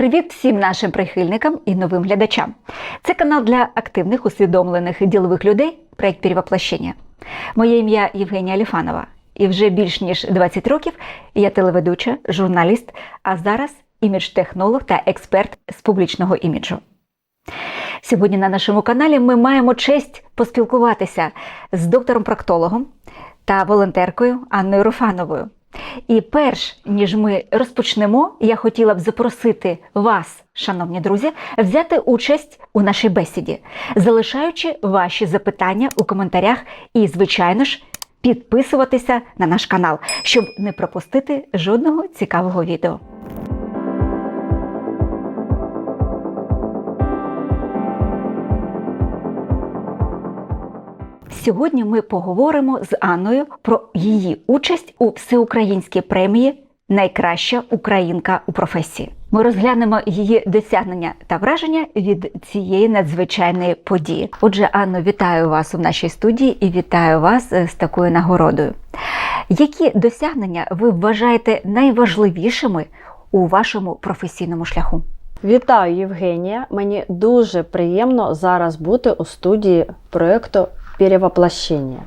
Привіт всім нашим прихильникам і новим глядачам. Це канал для активних, усвідомлених і ділових людей, проект «Перевоплощення». Моє ім'я Євгенія Аліфанова, і вже більш ніж 20 років я телеведуча, журналіст, а зараз імідж-технолог та експерт з публічного іміджу. Сьогодні на нашому каналі ми маємо честь поспілкуватися з доктором-проктологом та волонтеркою Анною Руфановою. І перш ніж ми розпочнемо, я хотіла б запросити вас, шановні друзі, взяти участь у нашій бесіді, залишаючи ваші запитання у коментарях і, звичайно ж, підписуватися на наш канал, щоб не пропустити жодного цікавого відео. Сьогодні ми поговоримо з Анною про її участь у всеукраїнській премії Найкраща українка у професії. Ми розглянемо її досягнення та враження від цієї надзвичайної події. Отже, Анно, вітаю вас у нашій студії і вітаю вас е, з такою нагородою. Які досягнення ви вважаєте найважливішими у вашому професійному шляху? Вітаю, Євгенія. Мені дуже приємно зараз бути у студії проєкту «Перевоплощення».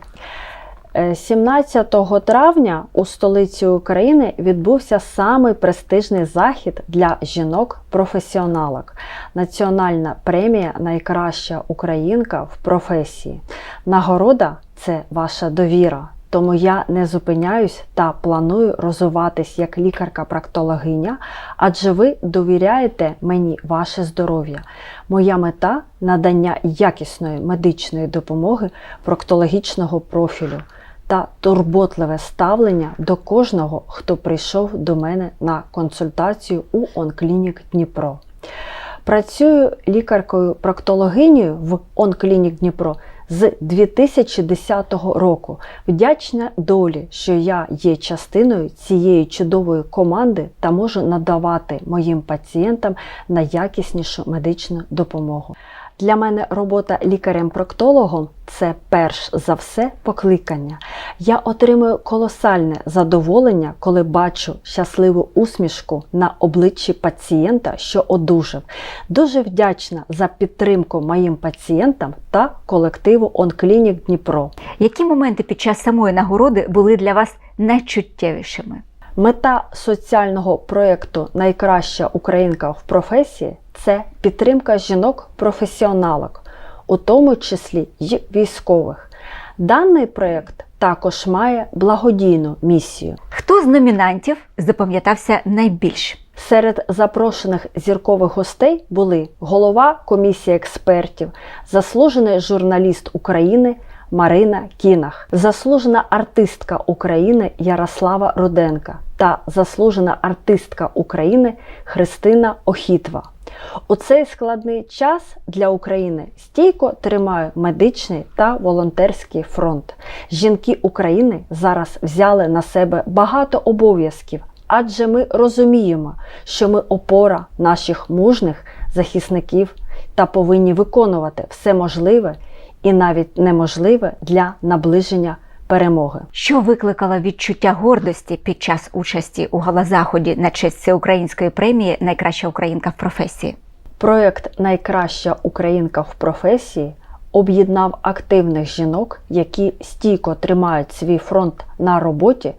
Е, 17 травня у столиці України відбувся самий престижний захід для жінок-професіоналок Національна премія Найкраща українка в професії. Нагорода це ваша довіра. Тому я не зупиняюсь та планую розвиватись як лікарка-практологиня, адже ви довіряєте мені ваше здоров'я. Моя мета надання якісної медичної допомоги проктологічного профілю та турботливе ставлення до кожного, хто прийшов до мене на консультацію у Онклінік Дніпро. Працюю лікаркою-проктологинею в Онклінік Дніпро з 2010 року. Вдячна долі, що я є частиною цієї чудової команди та можу надавати моїм пацієнтам найякіснішу медичну допомогу. Для мене робота лікарем-проктологом це перш за все покликання. Я отримую колосальне задоволення, коли бачу щасливу усмішку на обличчі пацієнта, що одужав. Дуже вдячна за підтримку моїм пацієнтам та колективу Онклінік Дніпро. Які моменти під час самої нагороди були для вас найчуттєвішими? Мета соціального проєкту Найкраща українка в професії це підтримка жінок-професіоналок, у тому числі й військових. Даний проєкт також має благодійну місію. Хто з номінантів запам'ятався найбільш? Серед запрошених зіркових гостей були голова комісії експертів, заслужений журналіст України Марина Кінах, заслужена артистка України Ярослава Руденка та заслужена артистка України Христина Охітва. У цей складний час для України стійко тримає медичний та волонтерський фронт. Жінки України зараз взяли на себе багато обов'язків, адже ми розуміємо, що ми опора наших мужних захисників та повинні виконувати все можливе і навіть неможливе для наближення перемоги. Що викликало відчуття гордості під час участі у галазаході на честь всеукраїнської премії Найкраща українка в професії? Проєкт Найкраща українка в професії об'єднав активних жінок, які стійко тримають свій фронт на роботі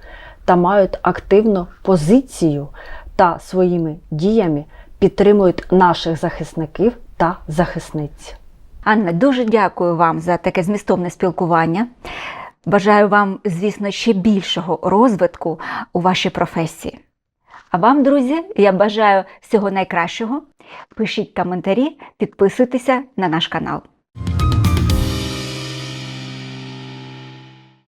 та мають активну позицію та своїми діями підтримують наших захисників та захисниць. Анна, дуже дякую вам за таке змістовне спілкування. Бажаю вам, звісно, ще більшого розвитку у вашій професії. А вам, друзі, я бажаю всього найкращого. Пишіть коментарі, підписуйтеся на наш канал.